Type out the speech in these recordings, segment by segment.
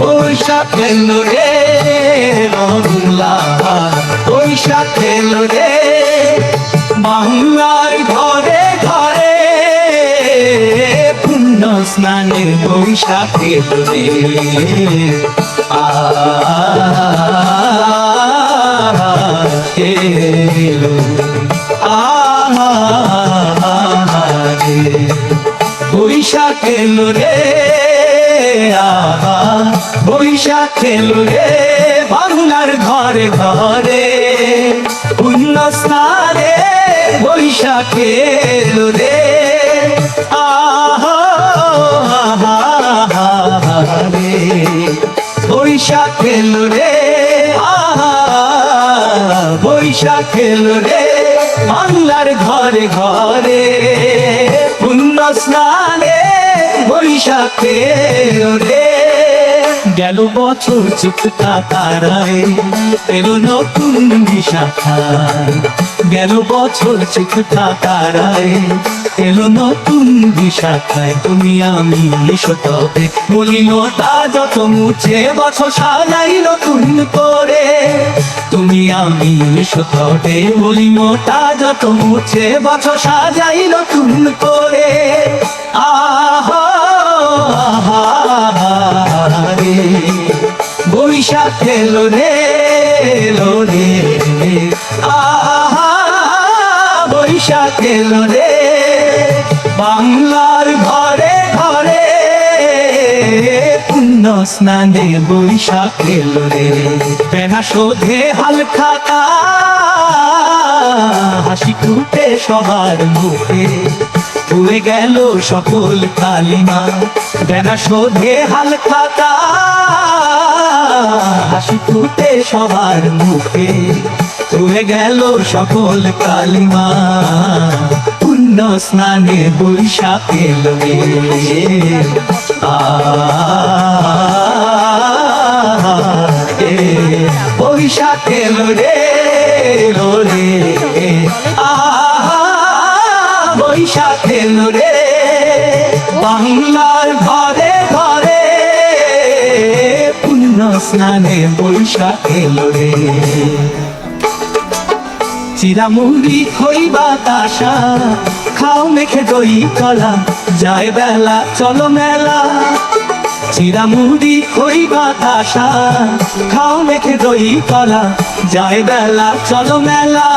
বৈশাখ এলো রে রংলা বৈশাখ এলো রে বাংলার ঘরে ঘরে পুণ্য স্নানে বৈশাখ এলো রে আ বৈশাখ এলো রে বৈশাখ এলো রে বাংলার ঘরে ঘরে। পুণ্য স্নানে বৈশাখ এলো রে আহা রে বৈশাখ এলো রে আহা, বৈশাখ এলো রে বাংলার ঘরে ঘরে। পুণ্য স্নানে বৈশাখ রে গেল বছর চুপটা তারায়, এলো নতুন বিশাখায়। গেল বছর চুপটা তারায়, এলো নতুন বিশাখায়। তুমি আমি এসো তবে মলিনতা যত মুছে বছর সাজাই নতুন করে। তুমি আমি এসো তবে মলিনতা যত মুছে বছর সাজাই নতুন করে। আহা আহা। বৈশাখ এলো রে এলো রে আহা, বৈশাখ এলো রে বাংলার ঘরে ঘরে পুণ্য স্নানে বৈশাখ এলো রে পেনা শোধে হালকা হাসি ফুটে সবার মুখে। ভুলে গেল সকল কালিমা। বেনা শোধে হালকা হাসি ফুটে সবার মুখে। ভুলে গেল সকল কালিমা পুণ্য স্নানে বৈশাখ এলো বৈশাখ এলো রে রে এলো রে বাংলার ঘরে ঘরে পুণ্য স্নানে বৈশাখ এলো রে চিরামুড়ি খই বাতাসা, খাও মেখে দই কলা, যায় বেলা, চলো মেলা। চিরামুড়ি খই বাতাসা, খাও মেখে দই কলা, যায় বেলা, চলো মেলা।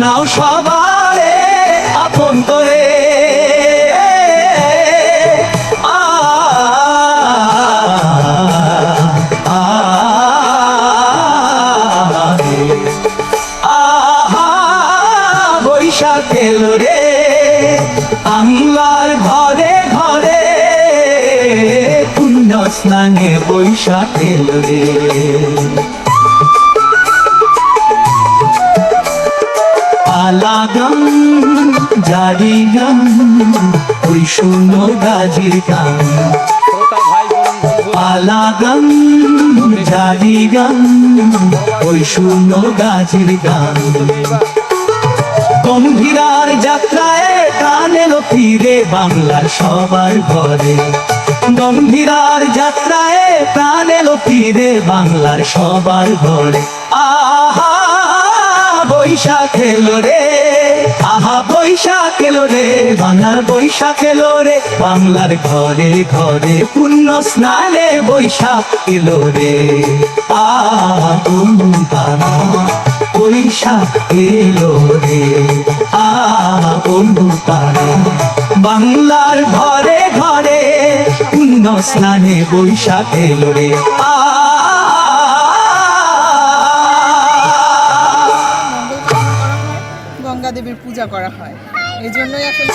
নাও সবারে বাংলার ঘরে ঘরে পুণ্য স্নানে বৈশাখ রে আলাগম জারি গান ওই শুনো গাজির গান আলাগম জারি গান ওই শুনো গাজির গান গম্ভীরার যাত্রায় টান এলো ফিরে বাংলার সবার ঘরে। গম্ভীরার যাত্রায় এলো ফিরে বাংলার সবার ঘরে। আহা, বৈশাখ এলো রে। আহা, বৈশাখ এলো রে। বাংলার বৈশাখ এলো রে। বাংলার ঘরে ঘরে পূর্ণ স্নানে বৈশাখ এলো রে। আহা বৈশাখ এলো রে। বন্ধু বাংলার ঘরে ঘরে পুণ্য স্নানে বৈশাখ এলো রে। গঙ্গা দেবীর পূজা করা হয়। এই জন্যই আসলে